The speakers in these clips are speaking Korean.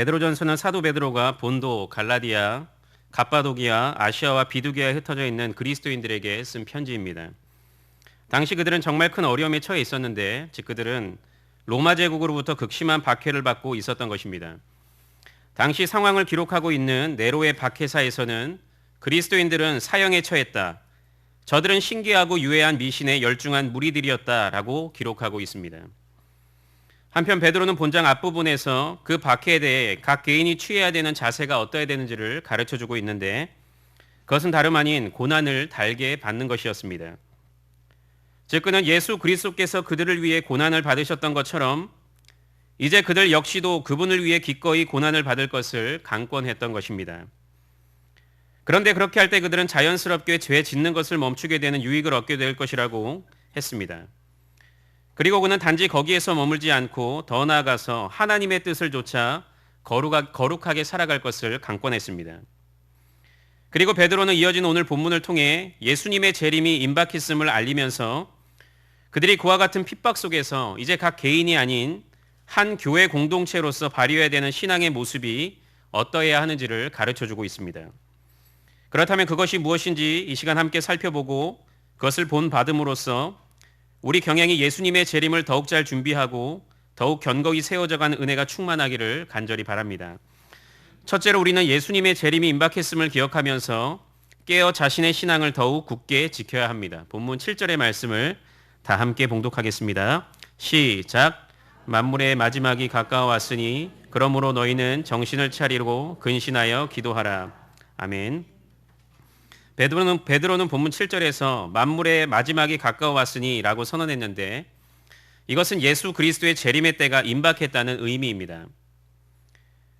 베드로전서는 사도 베드로가 본도, 갈라디아, 갑바도기아, 아시아와 비두기아에 흩어져 있는 그리스도인들에게 쓴 편지입니다. 당시 그들은 정말 큰 어려움에 처해 있었는데 즉 그들은 로마 제국으로부터 극심한 박해를 받고 있었던 것입니다. 당시 상황을 기록하고 있는 네로의 박해사에서는 그리스도인들은 사형에 처했다. 저들은 신기하고 유해한 미신에 열중한 무리들이었다라고 기록하고 있습니다. 한편 베드로는 본장 앞부분에서 그 박해에 대해 각 개인이 취해야 되는 자세가 어떠해야 되는지를 가르쳐 주고 있는데 그것은 다름 아닌 고난을 달게 받는 것이었습니다. 즉 그는 예수 그리스도께서 그들을 위해 고난을 받으셨던 것처럼 이제 그들 역시도 그분을 위해 기꺼이 고난을 받을 것을 강권했던 것입니다. 그런데 그렇게 할 때 그들은 자연스럽게 죄 짓는 것을 멈추게 되는 유익을 얻게 될 것이라고 했습니다. 그리고 그는 단지 거기에서 머물지 않고 더 나아가서 하나님의 뜻을 조차 거룩하게 살아갈 것을 강권했습니다. 그리고 베드로는 이어진 오늘 본문을 통해 예수님의 재림이 임박했음을 알리면서 그들이 그와 같은 핍박 속에서 이제 각 개인이 아닌 한 교회 공동체로서 발휘해야 되는 신앙의 모습이 어떠해야 하는지를 가르쳐 주고 있습니다. 그렇다면 그것이 무엇인지 이 시간 함께 살펴보고 그것을 본 받음으로써 우리 경향이 예수님의 재림을 더욱 잘 준비하고 더욱 견고히 세워져 가는 은혜가 충만하기를 간절히 바랍니다. 첫째로 우리는 예수님의 재림이 임박했음을 기억하면서 깨어 자신의 신앙을 더욱 굳게 지켜야 합니다. 본문 7절의 말씀을 다 함께 봉독하겠습니다. 시작. 만물의 마지막이 가까워 왔으니 그러므로 너희는 정신을 차리고 근신하여 기도하라. 아멘. 베드로는, 베드로는 본문 7절에서 만물의 마지막이 가까워 왔으니라고 선언했는데 이것은 예수 그리스도의 재림의 때가 임박했다는 의미입니다.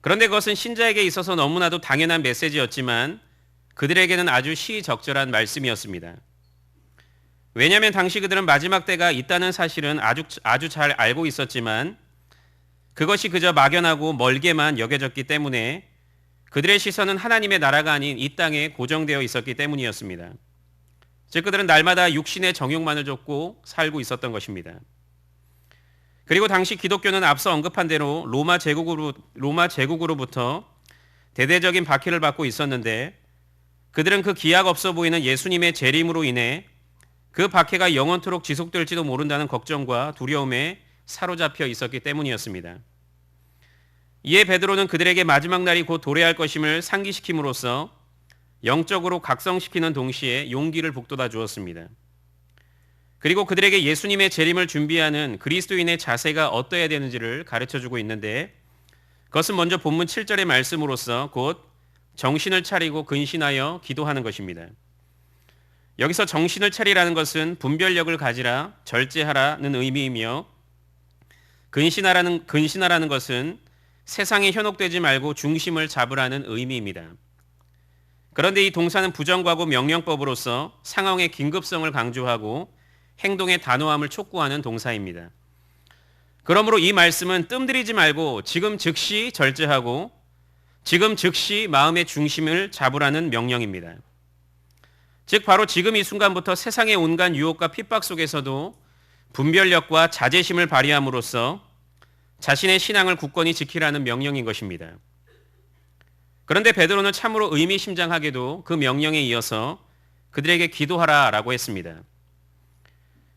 그런데 그것은 신자에게 있어서 너무나도 당연한 메시지였지만 그들에게는 아주 시적절한 말씀이었습니다. 왜냐하면 당시 그들은 마지막 때가 있다는 사실은 아주, 아주 잘 알고 있었지만 그것이 그저 막연하고 멀게만 여겨졌기 때문에 그들의 시선은 하나님의 나라가 아닌 이 땅에 고정되어 있었기 때문이었습니다. 즉 그들은 날마다 육신의 정욕만을 쫓고 살고 있었던 것입니다. 그리고 당시 기독교는 앞서 언급한 대로 로마 제국으로 로마 제국으로부터 대대적인 박해를 받고 있었는데 그들은 그 기약 없어 보이는 예수님의 재림으로 인해 그 박해가 영원토록 지속될지도 모른다는 걱정과 두려움에 사로잡혀 있었기 때문이었습니다. 이에 베드로는 그들에게 마지막 날이 곧 도래할 것임을 상기시킴으로써 영적으로 각성시키는 동시에 용기를 북돋아 주었습니다. 그리고 그들에게 예수님의 재림을 준비하는 그리스도인의 자세가 어떠해야 되는지를 가르쳐 주고 있는데 그것은 먼저 본문 7절의 말씀으로서 곧 정신을 차리고 근신하여 기도하는 것입니다. 여기서 정신을 차리라는 것은 분별력을 가지라 절제하라는 의미이며 근신하라는 근신하라는 것은 세상에 현혹되지 말고 중심을 잡으라는 의미입니다. 그런데 이 동사는 부정과고 명령법으로서 상황의 긴급성을 강조하고 행동의 단호함을 촉구하는 동사입니다. 그러므로 이 말씀은 뜸들이지 말고 지금 즉시 절제하고 지금 즉시 마음의 중심을 잡으라는 명령입니다. 즉 바로 지금 이 순간부터 세상의 온갖 유혹과 핍박 속에서도 분별력과 자제심을 발휘함으로써 자신의 신앙을 굳건히 지키라는 명령인 것입니다. 그런데 베드로는 참으로 의미심장하게도 그 명령에 이어서 그들에게 기도하라 라고 했습니다.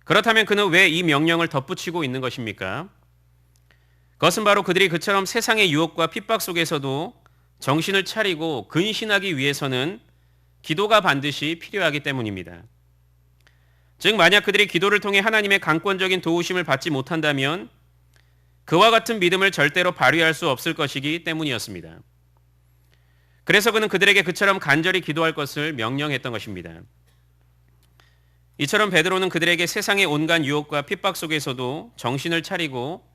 그렇다면 그는 왜 이 명령을 덧붙이고 있는 것입니까? 그것은 바로 그들이 그처럼 세상의 유혹과 핍박 속에서도 정신을 차리고 근신하기 위해서는 기도가 반드시 필요하기 때문입니다. 즉, 만약 그들이 기도를 통해 하나님의 강권적인 도우심을 받지 못한다면 그와 같은 믿음을 절대로 발휘할 수 없을 것이기 때문이었습니다. 그래서 그는 그들에게 그처럼 간절히 기도할 것을 명령했던 것입니다. 이처럼 베드로는 그들에게 세상의 온갖 유혹과 핍박 속에서도 정신을 차리고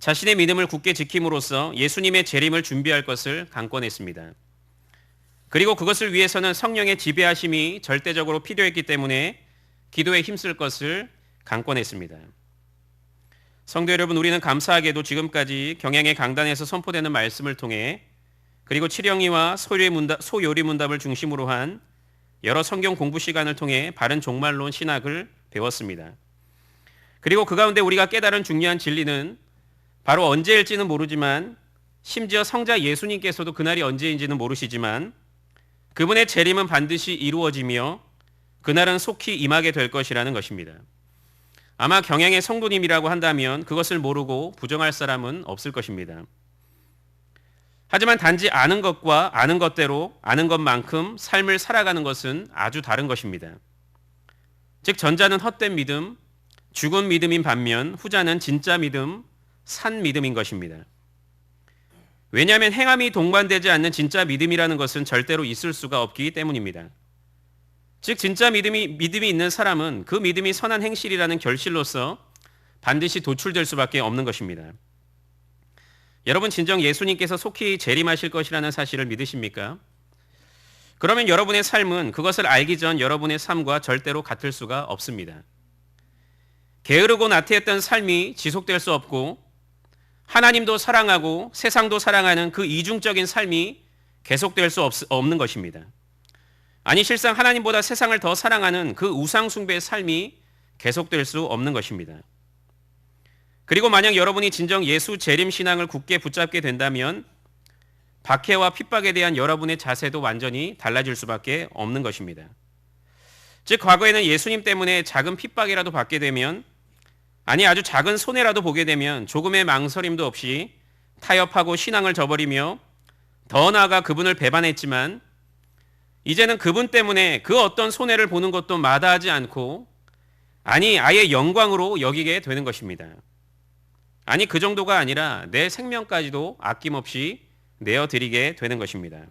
자신의 믿음을 굳게 지킴으로써 예수님의 재림을 준비할 것을 강권했습니다. 그리고 그것을 위해서는 성령의 지배하심이 절대적으로 필요했기 때문에 기도에 힘쓸 것을 강권했습니다. 성도 여러분, 우리는 감사하게도 지금까지 경향의 강단에서 선포되는 말씀을 통해 그리고 칠영이와 소요리 문답을 중심으로 한 여러 성경 공부 시간을 통해 바른 종말론 신학을 배웠습니다. 그리고 그 가운데 우리가 깨달은 중요한 진리는 바로 언제일지는 모르지만 심지어 성자 예수님께서도 그날이 언제인지는 모르시지만 그분의 재림은 반드시 이루어지며 그날은 속히 임하게 될 것이라는 것입니다. 아마 경향의 성도님이라고 한다면 그것을 모르고 부정할 사람은 없을 것입니다. 하지만 단지 아는 것과 아는 것대로 아는 것만큼 삶을 살아가는 것은 아주 다른 것입니다. 즉 전자는 헛된 믿음, 죽은 믿음인 반면 후자는 진짜 믿음, 산 믿음인 것입니다. 왜냐하면 행함이 동반되지 않는 진짜 믿음이라는 것은 절대로 있을 수가 없기 때문입니다. 즉 진짜 믿음이 믿음이 있는 사람은 그 믿음이 선한 행실이라는 결실로서 반드시 도출될 수밖에 없는 것입니다. 여러분 진정 예수님께서 속히 재림하실 것이라는 사실을 믿으십니까? 그러면 여러분의 삶은 그것을 알기 전 여러분의 삶과 절대로 같을 수가 없습니다. 게으르고 나태했던 삶이 지속될 수 없고 하나님도 사랑하고 세상도 사랑하는 그 이중적인 삶이 계속될 수 없, 없는 것입니다. 아니 실상 하나님보다 세상을 더 사랑하는 그 우상 숭배의 삶이 계속될 수 없는 것입니다. 그리고 만약 여러분이 진정 예수 재림 신앙을 굳게 붙잡게 된다면 박해와 핍박에 대한 여러분의 자세도 완전히 달라질 수밖에 없는 것입니다. 즉 과거에는 예수님 때문에 작은 핍박이라도 받게 되면 아니 아주 작은 손해라도 보게 되면 조금의 망설임도 없이 타협하고 신앙을 저버리며 더 나아가 그분을 배반했지만 이제는 그분 때문에 그 어떤 손해를 보는 것도 마다하지 않고 아니 아예 영광으로 여기게 되는 것입니다. 아니 그 정도가 아니라 내 생명까지도 아낌없이 내어 드리게 되는 것입니다.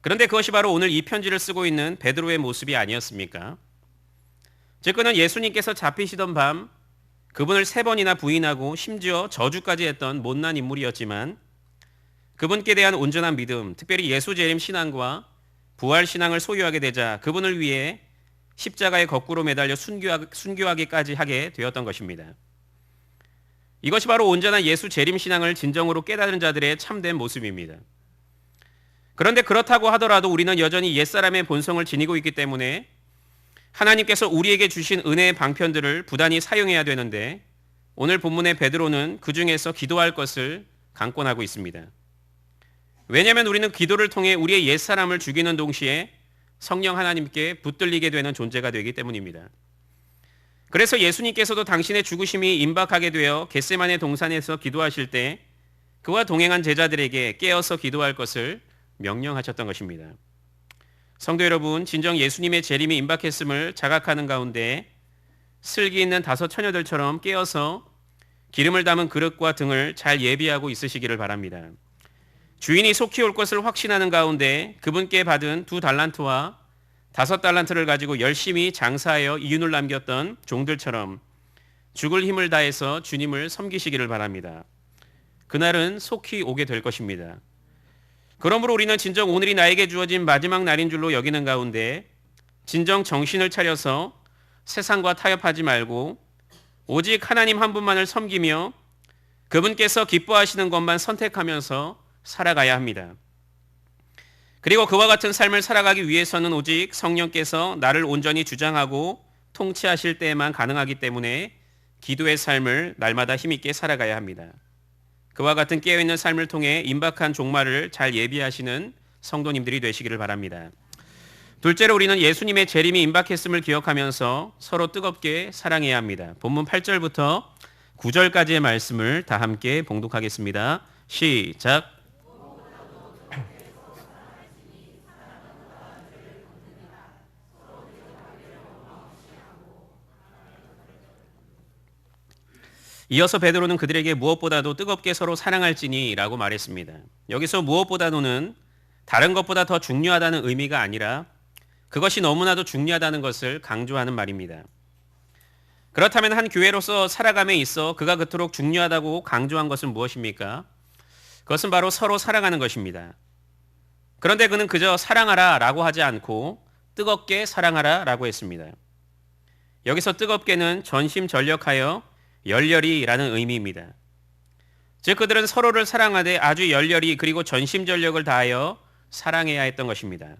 그런데 그것이 바로 오늘 이 편지를 쓰고 있는 베드로의 모습이 아니었습니까? 즉 그는 예수님께서 잡히시던 밤 그분을 세 번이나 부인하고 심지어 저주까지 했던 못난 인물이었지만 그분께 대한 온전한 믿음, 특별히 예수 재림 신앙과 부활 신앙을 소유하게 되자 그분을 위해 십자가에 거꾸로 매달려 순교하기까지 하게 되었던 것입니다. 이것이 바로 온전한 예수 재림 신앙을 진정으로 깨달은 자들의 참된 모습입니다. 그런데 그렇다고 하더라도 우리는 여전히 옛사람의 본성을 지니고 있기 때문에 하나님께서 우리에게 주신 은혜의 방편들을 부단히 사용해야 되는데 오늘 본문의 베드로는 그 중에서 기도할 것을 강권하고 있습니다. 왜냐하면 우리는 기도를 통해 우리의 옛사람을 죽이는 동시에 성령 하나님께 붙들리게 되는 존재가 되기 때문입니다. 그래서 예수님께서도 당신의 죽으심이 임박하게 되어 겟세만의 동산에서 기도하실 때 그와 동행한 제자들에게 깨어서 기도할 것을 명령하셨던 것입니다. 성도 여러분, 진정 예수님의 재림이 임박했음을 자각하는 가운데 슬기 있는 다섯 처녀들처럼 깨어서 기름을 담은 그릇과 등을 잘 예비하고 있으시기를 바랍니다. 주인이 속히 올 것을 확신하는 가운데 그분께 받은 두 달란트와 다섯 달란트를 가지고 열심히 장사하여 이윤을 남겼던 종들처럼 죽을 힘을 다해서 주님을 섬기시기를 바랍니다. 그날은 속히 오게 될 것입니다. 그러므로 우리는 진정 오늘이 나에게 주어진 마지막 날인 줄로 여기는 가운데 진정 정신을 차려서 세상과 타협하지 말고 오직 하나님 한 분만을 섬기며 그분께서 기뻐하시는 것만 선택하면서 살아가야 합니다. 그리고 그와 같은 삶을 살아가기 위해서는 오직 성령께서 나를 온전히 주장하고 통치하실 때에만 가능하기 때문에 기도의 삶을 날마다 힘있게 살아가야 합니다. 그와 같은 깨어있는 삶을 통해 임박한 종말을 잘 예비하시는 성도님들이 되시기를 바랍니다. 둘째로 우리는 예수님의 재림이 임박했음을 기억하면서 서로 뜨겁게 사랑해야 합니다. 본문 8절부터 9절까지의 말씀을 다 함께 봉독하겠습니다. 시작. 이어서 베드로는 그들에게 무엇보다도 뜨겁게 서로 사랑할지니라고 말했습니다. 여기서 무엇보다도는 다른 것보다 더 중요하다는 의미가 아니라 그것이 너무나도 중요하다는 것을 강조하는 말입니다. 그렇다면 한 교회로서 살아감에 있어 그가 그토록 중요하다고 강조한 것은 무엇입니까? 그것은 바로 서로 사랑하는 것입니다. 그런데 그는 그저 사랑하라 라고 하지 않고 뜨겁게 사랑하라 라고 했습니다. 여기서 뜨겁게는 전심 전력하여 열렬히라는 의미입니다. 즉 그들은 서로를 사랑하되 아주 열렬히 그리고 전심전력을 다하여 사랑해야 했던 것입니다.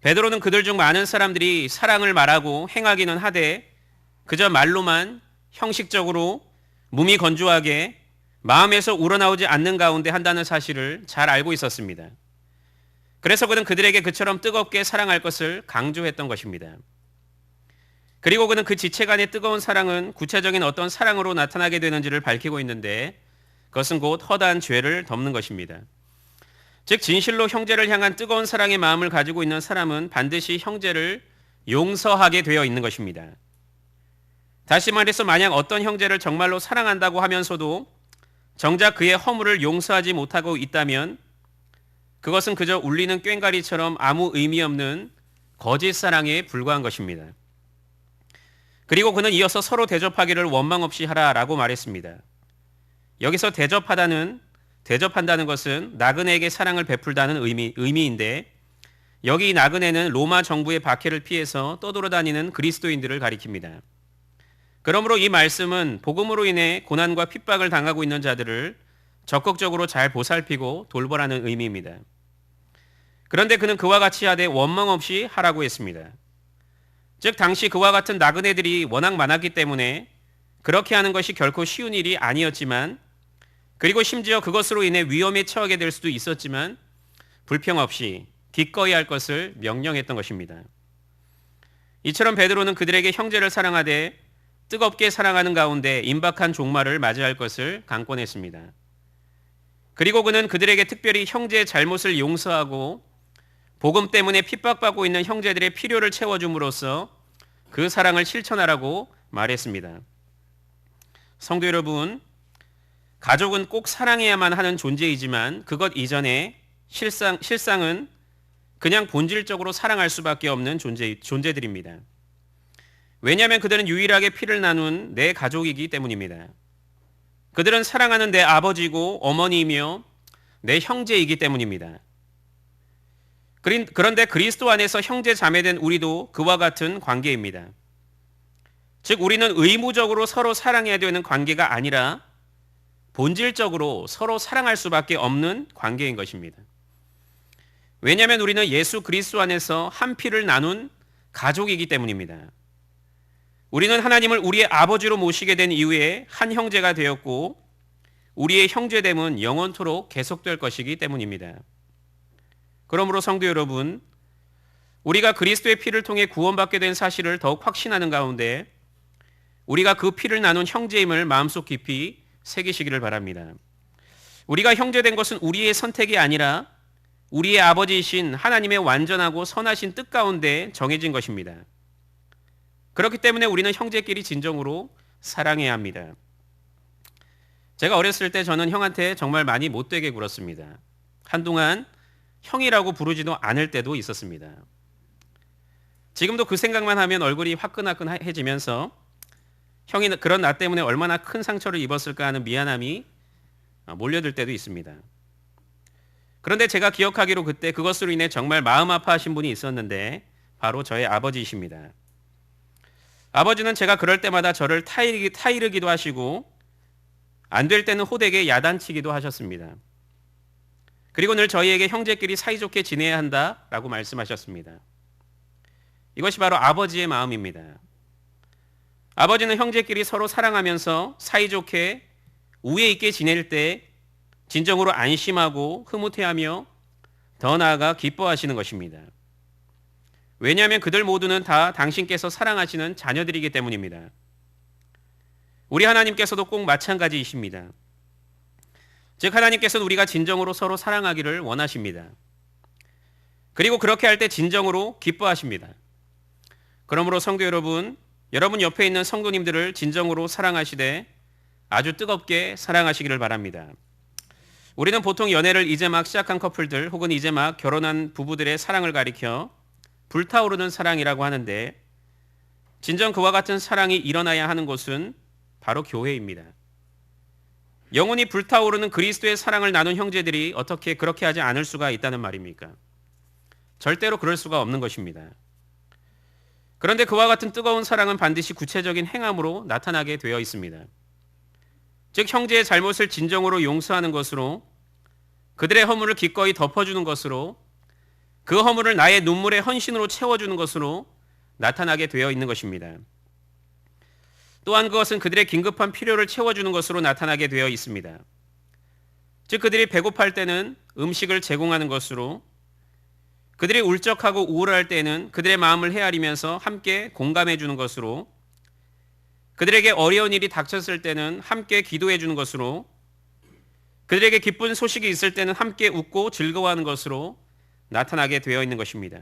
베드로는 그들 중 많은 사람들이 사랑을 말하고 행하기는 하되 그저 말로만 형식적으로 몸이 건조하게 마음에서 우러나오지 않는 가운데 한다는 사실을 잘 알고 있었습니다. 그래서 그는 그들에게 그처럼 뜨겁게 사랑할 것을 강조했던 것입니다. 그리고 그는 그 지체 간의 뜨거운 사랑은 구체적인 어떤 사랑으로 나타나게 되는지를 밝히고 있는데 그것은 곧 허다한 죄를 덮는 것입니다. 즉 진실로 형제를 향한 뜨거운 사랑의 마음을 가지고 있는 사람은 반드시 형제를 용서하게 되어 있는 것입니다. 다시 말해서 만약 어떤 형제를 정말로 사랑한다고 하면서도 정작 그의 허물을 용서하지 못하고 있다면 그것은 그저 울리는 꽹가리처럼 아무 의미 없는 거짓 사랑에 불과한 것입니다. 그리고 그는 이어서 서로 대접하기를 원망 없이 하라라고 말했습니다. 여기서 대접하다는 대접한다는 것은 나그네에게 사랑을 베풀다는 의미, 의미인데 여기 나그네는 로마 정부의 박해를 피해서 떠돌아다니는 그리스도인들을 가리킵니다. 그러므로 이 말씀은 복음으로 인해 고난과 핍박을 당하고 있는 자들을 적극적으로 잘 보살피고 돌보라는 의미입니다. 그런데 그는 그와 같이 하되 원망 없이 하라고 했습니다. 즉 당시 그와 같은 나그네들이 워낙 많았기 때문에 그렇게 하는 것이 결코 쉬운 일이 아니었지만 그리고 심지어 그것으로 인해 위험에 처하게 될 수도 있었지만 불평 없이 기꺼이 할 것을 명령했던 것입니다. 이처럼 베드로는 그들에게 형제를 사랑하되 뜨겁게 사랑하는 가운데 임박한 종말을 맞이할 것을 강권했습니다. 그리고 그는 그들에게 특별히 형제의 잘못을 용서하고 복음 때문에 핍박받고 있는 형제들의 필요를 채워줌으로써 그 사랑을 실천하라고 말했습니다. 성도 여러분, 가족은 꼭 사랑해야만 하는 존재이지만 그것 이전에 실상, 실상은 그냥 본질적으로 사랑할 수밖에 없는 존재, 존재들입니다. 왜냐하면 그들은 유일하게 피를 나눈 내 가족이기 때문입니다. 그들은 사랑하는 내 아버지고 어머니이며 내 형제이기 때문입니다. 그런데 그리스도 안에서 형제 자매된 우리도 그와 같은 관계입니다. 즉 우리는 의무적으로 서로 사랑해야 되는 관계가 아니라 본질적으로 서로 사랑할 수밖에 없는 관계인 것입니다. 왜냐하면 우리는 예수 그리스도 안에서 한 피를 나눈 가족이기 때문입니다. 우리는 하나님을 우리의 아버지로 모시게 된 이후에 한 형제가 되었고 우리의 형제됨은 영원토록 계속될 것이기 때문입니다. 그러므로 성도 여러분, 우리가 그리스도의 피를 통해 구원받게 된 사실을 더욱 확신하는 가운데 우리가 그 피를 나눈 형제임을 마음속 깊이 새기시기를 바랍니다. 우리가 형제된 것은 우리의 선택이 아니라 우리의 아버지이신 하나님의 완전하고 선하신 뜻 가운데 정해진 것입니다. 그렇기 때문에 우리는 형제끼리 진정으로 사랑해야 합니다. 제가 어렸을 때 저는 형한테 정말 많이 못되게 굴었습니다. 한동안 형이라고 부르지도 않을 때도 있었습니다. 지금도 그 생각만 하면 얼굴이 화끈화끈해지면서 형이 그런 나 때문에 얼마나 큰 상처를 입었을까 하는 미안함이 몰려들 때도 있습니다. 그런데 제가 기억하기로 그때 그것으로 인해 정말 마음 아파하신 분이 있었는데 바로 저의 아버지이십니다. 아버지는 제가 그럴 때마다 저를 타이르기, 타이르기도 하시고 안 될 때는 호되게 야단치기도 하셨습니다. 그리고 늘 저희에게 형제끼리 사이좋게 지내야 한다라고 말씀하셨습니다. 이것이 바로 아버지의 마음입니다. 아버지는 형제끼리 서로 사랑하면서 사이좋게 우애 있게 지낼 때 진정으로 안심하고 흐뭇해하며 더 나아가 기뻐하시는 것입니다. 왜냐하면 그들 모두는 다 당신께서 사랑하시는 자녀들이기 때문입니다. 우리 하나님께서도 꼭 마찬가지이십니다. 즉 하나님께서는 우리가 진정으로 서로 사랑하기를 원하십니다. 그리고 그렇게 할 때 진정으로 기뻐하십니다. 그러므로 성도 여러분, 여러분 옆에 있는 성도님들을 진정으로 사랑하시되 아주 뜨겁게 사랑하시기를 바랍니다. 우리는 보통 연애를 이제 막 시작한 커플들 혹은 이제 막 결혼한 부부들의 사랑을 가리켜 불타오르는 사랑이라고 하는데 진정 그와 같은 사랑이 일어나야 하는 곳은 바로 교회입니다. 영원히 불타오르는 그리스도의 사랑을 나눈 형제들이 어떻게 그렇게 하지 않을 수가 있다는 말입니까? 절대로 그럴 수가 없는 것입니다. 그런데 그와 같은 뜨거운 사랑은 반드시 구체적인 행함으로 나타나게 되어 있습니다. 즉 형제의 잘못을 진정으로 용서하는 것으로 그들의 허물을 기꺼이 덮어주는 것으로 그 허물을 나의 눈물의 헌신으로 채워주는 것으로 나타나게 되어 있는 것입니다. 또한 그것은 그들의 긴급한 필요를 채워주는 것으로 나타나게 되어 있습니다. 즉 그들이 배고파할 때는 음식을 제공하는 것으로 그들이 울적하고 우울할 때는 그들의 마음을 헤아리면서 함께 공감해 주는 것으로 그들에게 어려운 일이 닥쳤을 때는 함께 기도해 주는 것으로 그들에게 기쁜 소식이 있을 때는 함께 웃고 즐거워하는 것으로 나타나게 되어 있는 것입니다.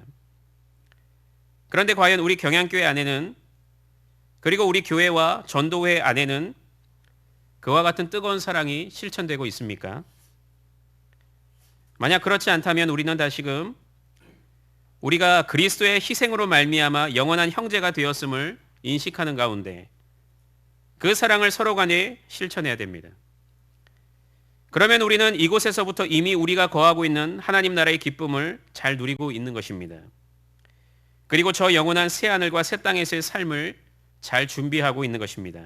그런데 과연 우리 경양교회 안에는 그리고 우리 교회와 전도회 안에는 그와 같은 뜨거운 사랑이 실천되고 있습니까? 만약 그렇지 않다면 우리는 다시금 우리가 그리스도의 희생으로 말미암아 영원한 형제가 되었음을 인식하는 가운데 그 사랑을 서로 간에 실천해야 됩니다. 그러면 우리는 이곳에서부터 이미 우리가 거하고 있는 하나님 나라의 기쁨을 잘 누리고 있는 것입니다. 그리고 저 영원한 새 하늘과 새 땅에서의 삶을 잘 준비하고 있는 것입니다.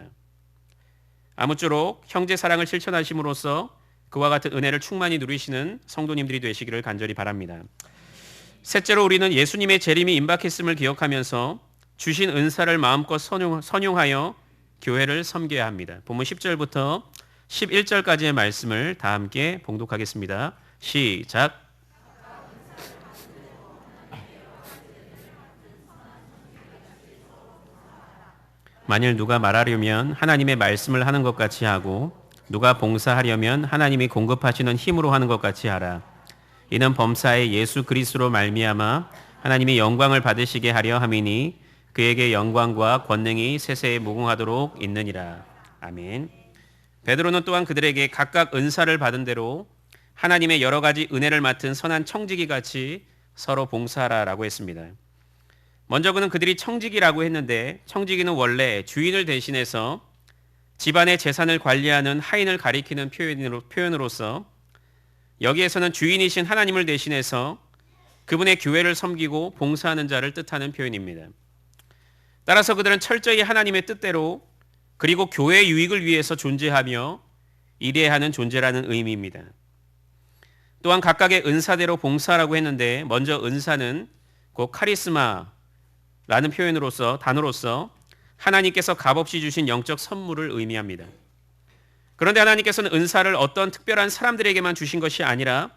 아무쪼록 형제 사랑을 실천하심으로써 그와 같은 은혜를 충만히 누리시는 성도님들이 되시기를 간절히 바랍니다. 셋째로 우리는 예수님의 재림이 임박했음을 기억하면서 주신 은사를 마음껏 선용, 선용하여 교회를 섬겨야 합니다. 본문 10절부터 11절까지의 말씀을 다 함께 봉독하겠습니다. 시작. 만일 누가 말하려면 하나님의 말씀을 하는 것 같이 하고 누가 봉사하려면 하나님이 공급하시는 힘으로 하는 것 같이 하라. 이는 범사의 예수 그리스도로 말미암아 하나님이 영광을 받으시게 하려 함이니 그에게 영광과 권능이 세세에 무궁하도록 있느니라. 아멘. 베드로는 또한 그들에게 각각 은사를 받은 대로 하나님의 여러 가지 은혜를 맡은 선한 청지기 같이 서로 봉사하라라고 했습니다. 먼저 그는 그들이 청지기라고 했는데 청지기는 원래 주인을 대신해서 집안의 재산을 관리하는 하인을 가리키는 표현으로, 표현으로서 여기에서는 주인이신 하나님을 대신해서 그분의 교회를 섬기고 봉사하는 자를 뜻하는 표현입니다. 따라서 그들은 철저히 하나님의 뜻대로 그리고 교회의 유익을 위해서 존재하며 일해야 하는 존재라는 의미입니다. 또한 각각의 은사대로 봉사라고 했는데 먼저 은사는 곧 카리스마 라는 표현으로서 단어로서 하나님께서 값없이 주신 영적 선물을 의미합니다. 그런데 하나님께서는 은사를 어떤 특별한 사람들에게만 주신 것이 아니라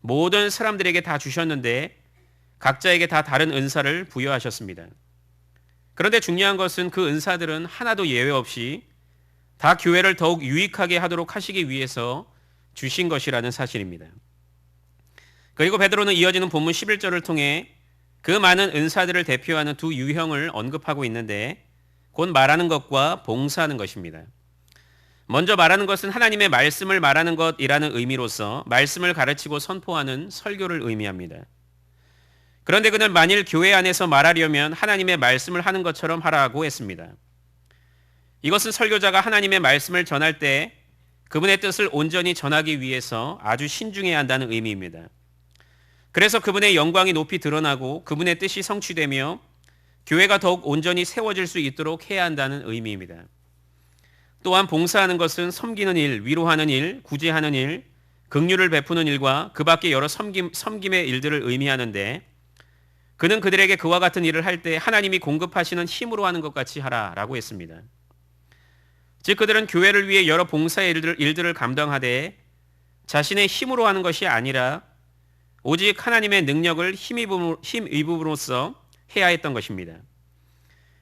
모든 사람들에게 다 주셨는데 각자에게 다 다른 은사를 부여하셨습니다. 그런데 중요한 것은 그 은사들은 하나도 예외 없이 다 교회를 더욱 유익하게 하도록 하시기 위해서 주신 것이라는 사실입니다. 그리고 베드로는 이어지는 본문 11절을 통해 그 많은 은사들을 대표하는 두 유형을 언급하고 있는데 곧 말하는 것과 봉사하는 것입니다. 먼저 말하는 것은 하나님의 말씀을 말하는 것이라는 의미로서 말씀을 가르치고 선포하는 설교를 의미합니다. 그런데 그는 만일 교회 안에서 말하려면 하나님의 말씀을 하는 것처럼 하라고 했습니다. 이것은 설교자가 하나님의 말씀을 전할 때 그분의 뜻을 온전히 전하기 위해서 아주 신중해야 한다는 의미입니다. 그래서 그분의 영광이 높이 드러나고 그분의 뜻이 성취되며 교회가 더욱 온전히 세워질 수 있도록 해야 한다는 의미입니다. 또한 봉사하는 것은 섬기는 일, 위로하는 일, 구제하는 일, 긍휼을 베푸는 일과 그 밖에 여러 섬김, 섬김의 일들을 의미하는데 그는 그들에게 그와 같은 일을 할 때 하나님이 공급하시는 힘으로 하는 것 같이 하라라고 했습니다. 즉 그들은 교회를 위해 여러 봉사의 일들, 일들을 감당하되 자신의 힘으로 하는 것이 아니라 오직 하나님의 능력을 힘입음으로써 해야 했던 것입니다.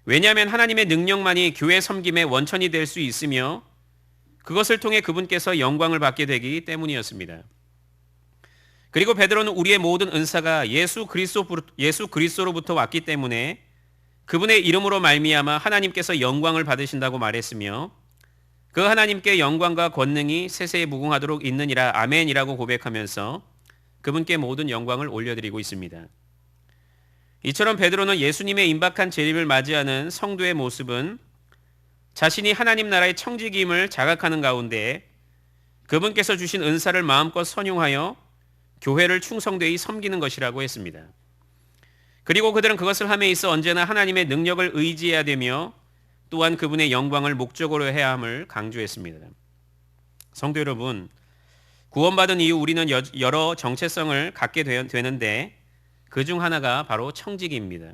왜냐하면 하나님의 능력만이 교회 섬김의 원천이 될 수 있으며 그것을 통해 그분께서 영광을 받게 되기 때문이었습니다. 그리고 베드로는 우리의 모든 은사가 예수 그리스도 예수 그리스도로부터 왔기 때문에 그분의 이름으로 말미암아 하나님께서 영광을 받으신다고 말했으며 그 하나님께 영광과 권능이 세세에 무궁하도록 있느니라 아멘이라고 고백하면서 그분께 모든 영광을 올려드리고 있습니다. 이처럼 베드로는 예수님의 임박한 재림을 맞이하는 성도의 모습은 자신이 하나님 나라의 청지기임을 자각하는 가운데 그분께서 주신 은사를 마음껏 선용하여 교회를 충성되이 섬기는 것이라고 했습니다. 그리고 그들은 그것을 함에 있어 언제나 하나님의 능력을 의지해야 되며 또한 그분의 영광을 목적으로 해야 함을 강조했습니다. 성도 여러분, 구원받은 이후 우리는 여러 정체성을 갖게 되는데 그 중 하나가 바로 청지기입니다.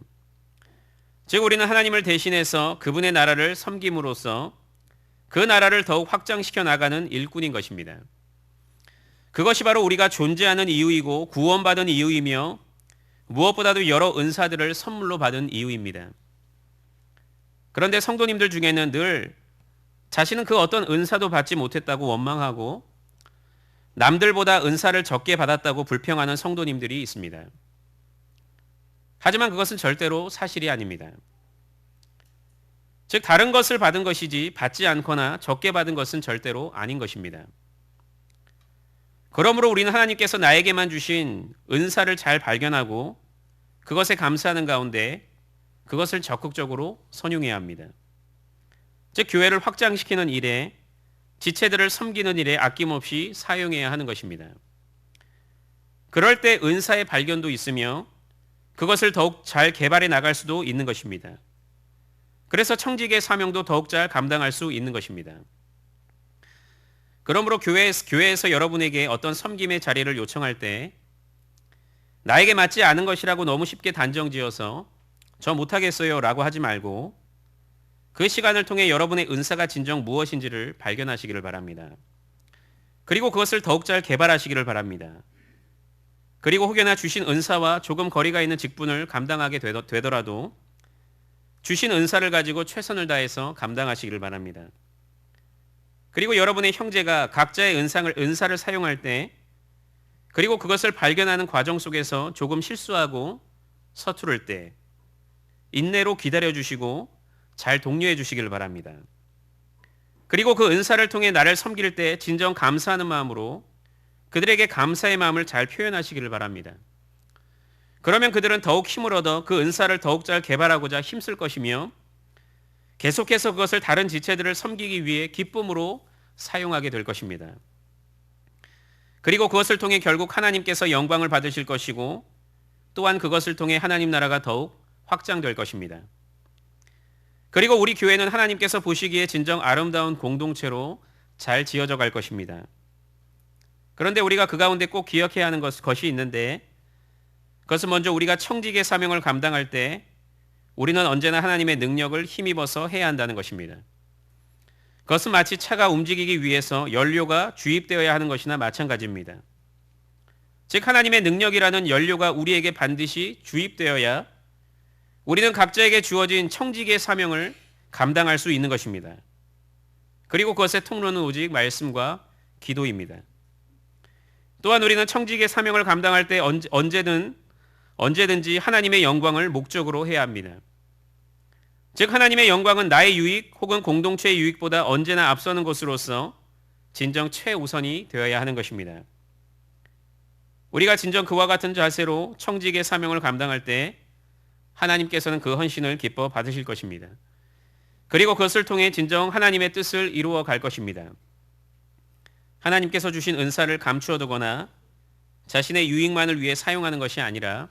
즉 우리는 하나님을 대신해서 그분의 나라를 섬김으로써 그 나라를 더욱 확장시켜 나가는 일꾼인 것입니다. 그것이 바로 우리가 존재하는 이유이고 구원받은 이유이며 무엇보다도 여러 은사들을 선물로 받은 이유입니다. 그런데 성도님들 중에는 늘 자신은 그 어떤 은사도 받지 못했다고 원망하고 남들보다 은사를 적게 받았다고 불평하는 성도님들이 있습니다. 하지만 그것은 절대로 사실이 아닙니다. 즉, 다른 것을 받은 것이지 받지 않거나 적게 받은 것은 절대로 아닌 것입니다. 그러므로 우리는 하나님께서 나에게만 주신 은사를 잘 발견하고 그것에 감사하는 가운데 그것을 적극적으로 선용해야 합니다. 즉, 교회를 확장시키는 일에 지체들을 섬기는 일에 아낌없이 사용해야 하는 것입니다. 그럴 때 은사의 발견도 있으며 그것을 더욱 잘 개발해 나갈 수도 있는 것입니다. 그래서 청직의 사명도 더욱 잘 감당할 수 있는 것입니다. 그러므로 교회, 교회에서 여러분에게 어떤 섬김의 자리를 요청할 때 나에게 맞지 않은 것이라고 너무 쉽게 단정 지어서 저 못하겠어요 라고 하지 말고 그 시간을 통해 여러분의 은사가 진정 무엇인지를 발견하시기를 바랍니다. 그리고 그것을 더욱 잘 개발하시기를 바랍니다. 그리고 혹여나 주신 은사와 조금 거리가 있는 직분을 감당하게 되더라도 주신 은사를 가지고 최선을 다해서 감당하시기를 바랍니다. 그리고 여러분의 형제가 각자의 은상을, 은사를 사용할 때 그리고 그것을 발견하는 과정 속에서 조금 실수하고 서투를 때 인내로 기다려 주시고 잘 독려해 주시길 바랍니다. 그리고 그 은사를 통해 나를 섬길 때 진정 감사하는 마음으로 그들에게 감사의 마음을 잘 표현하시기를 바랍니다. 그러면 그들은 더욱 힘을 얻어 그 은사를 더욱 잘 개발하고자 힘쓸 것이며 계속해서 그것을 다른 지체들을 섬기기 위해 기쁨으로 사용하게 될 것입니다. 그리고 그것을 통해 결국 하나님께서 영광을 받으실 것이고 또한 그것을 통해 하나님 나라가 더욱 확장될 것입니다. 그리고 우리 교회는 하나님께서 보시기에 진정 아름다운 공동체로 잘 지어져 갈 것입니다. 그런데 우리가 그 가운데 꼭 기억해야 하는 것, 것이 있는데 그것은 먼저 우리가 청직의 사명을 감당할 때 우리는 언제나 하나님의 능력을 힘입어서 해야 한다는 것입니다. 그것은 마치 차가 움직이기 위해서 연료가 주입되어야 하는 것이나 마찬가지입니다. 즉 하나님의 능력이라는 연료가 우리에게 반드시 주입되어야 우리는 각자에게 주어진 청직의 사명을 감당할 수 있는 것입니다. 그리고 그것의 통로는 오직 말씀과 기도입니다. 또한 우리는 청직의 사명을 감당할 때 언제든 언제든지 하나님의 영광을 목적으로 해야 합니다. 즉 하나님의 영광은 나의 유익 혹은 공동체의 유익보다 언제나 앞서는 것으로서 진정 최우선이 되어야 하는 것입니다. 우리가 진정 그와 같은 자세로 청직의 사명을 감당할 때 하나님께서는 그 헌신을 기뻐 받으실 것입니다. 그리고 그것을 통해 진정 하나님의 뜻을 이루어 갈 것입니다. 하나님께서 주신 은사를 감추어 두거나 자신의 유익만을 위해 사용하는 것이 아니라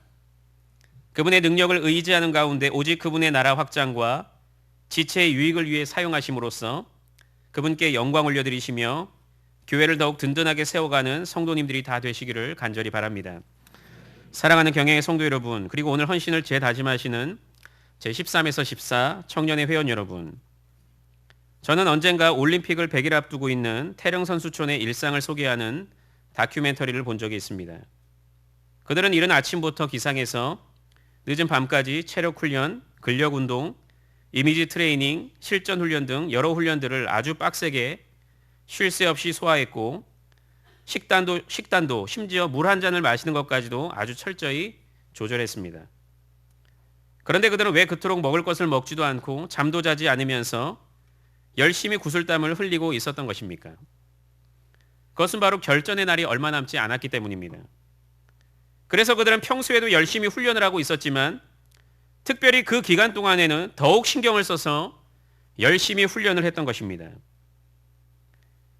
그분의 능력을 의지하는 가운데 오직 그분의 나라 확장과 지체의 유익을 위해 사용하심으로써 그분께 영광 올려드리시며 교회를 더욱 든든하게 세워가는 성도님들이 다 되시기를 간절히 바랍니다. 사랑하는 경영의 성도 여러분, 그리고 오늘 헌신을 재다짐하시는 제13에서 14 청년의 회원 여러분. 저는 언젠가 올림픽을 100일 앞두고 있는 태릉 선수촌의 일상을 소개하는 다큐멘터리를 본 적이 있습니다. 그들은 이른 아침부터 기상해서 늦은 밤까지 체력 훈련, 근력 운동, 이미지 트레이닝, 실전 훈련 등 여러 훈련들을 아주 빡세게 쉴 새 없이 소화했고 식단도 식단도 심지어 물 한 잔을 마시는 것까지도 아주 철저히 조절했습니다. 그런데 그들은 왜 그토록 먹을 것을 먹지도 않고 잠도 자지 않으면서 열심히 구슬땀을 흘리고 있었던 것입니까? 그것은 바로 결전의 날이 얼마 남지 않았기 때문입니다. 그래서 그들은 평소에도 열심히 훈련을 하고 있었지만 특별히 그 기간 동안에는 더욱 신경을 써서 열심히 훈련을 했던 것입니다.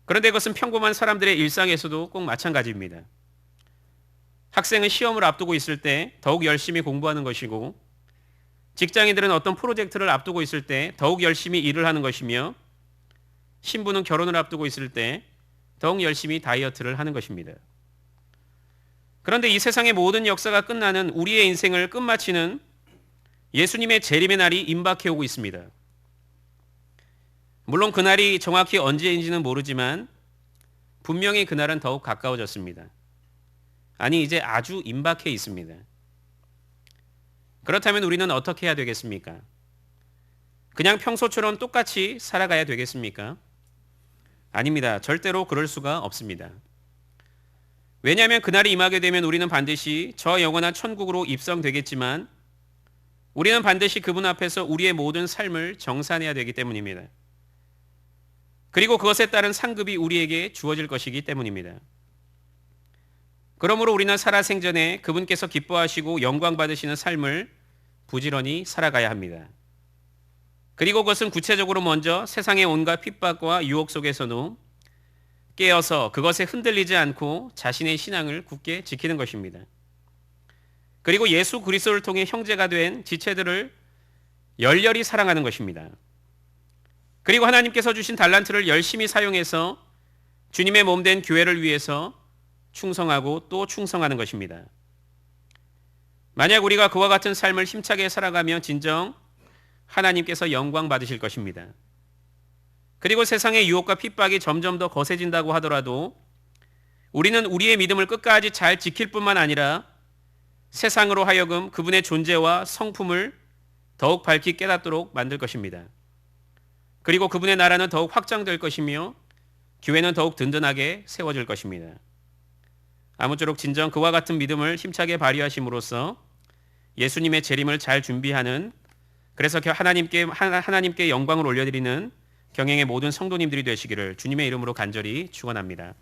그런데 그것은 평범한 사람들의 일상에서도 꼭 마찬가지입니다. 학생은 시험을 앞두고 있을 때 더욱 열심히 공부하는 것이고 직장인들은 어떤 프로젝트를 앞두고 있을 때 더욱 열심히 일을 하는 것이며 신부는 결혼을 앞두고 있을 때 더욱 열심히 다이어트를 하는 것입니다. 그런데 이 세상의 모든 역사가 끝나는 우리의 인생을 끝마치는 예수님의 재림의 날이 임박해 오고 있습니다. 물론 그날이 정확히 언제인지는 모르지만 분명히 그날은 더욱 가까워졌습니다. 아니 이제 아주 임박해 있습니다. 그렇다면 우리는 어떻게 해야 되겠습니까? 그냥 평소처럼 똑같이 살아가야 되겠습니까? 아닙니다. 절대로 그럴 수가 없습니다. 왜냐하면 그날이 임하게 되면 우리는 반드시 저 영원한 천국으로 입성되겠지만 우리는 반드시 그분 앞에서 우리의 모든 삶을 정산해야 되기 때문입니다. 그리고 그것에 따른 상급이 우리에게 주어질 것이기 때문입니다. 그러므로 우리는 살아생전에 그분께서 기뻐하시고 영광 받으시는 삶을 부지런히 살아가야 합니다. 그리고 그것은 구체적으로 먼저 세상의 온갖 핍박과 유혹 속에서도 깨어서 그것에 흔들리지 않고 자신의 신앙을 굳게 지키는 것입니다. 그리고 예수 그리스도를 통해 형제가 된 지체들을 열렬히 사랑하는 것입니다. 그리고 하나님께서 주신 달란트를 열심히 사용해서 주님의 몸 된 교회를 위해서 충성하고 또 충성하는 것입니다. 만약 우리가 그와 같은 삶을 힘차게 살아가면 진정 하나님께서 영광 받으실 것입니다. 그리고 세상의 유혹과 핍박이 점점 더 거세진다고 하더라도 우리는 우리의 믿음을 끝까지 잘 지킬 뿐만 아니라 세상으로 하여금 그분의 존재와 성품을 더욱 밝히 깨닫도록 만들 것입니다. 그리고 그분의 나라는 더욱 확장될 것이며 교회는 더욱 든든하게 세워질 것입니다. 아무쪼록 진정 그와 같은 믿음을 힘차게 발휘하심으로써 예수님의 재림을 잘 준비하는 그래서 하나님께 하나님께 영광을 올려드리는 경행의 모든 성도님들이 되시기를 주님의 이름으로 간절히 축원합니다.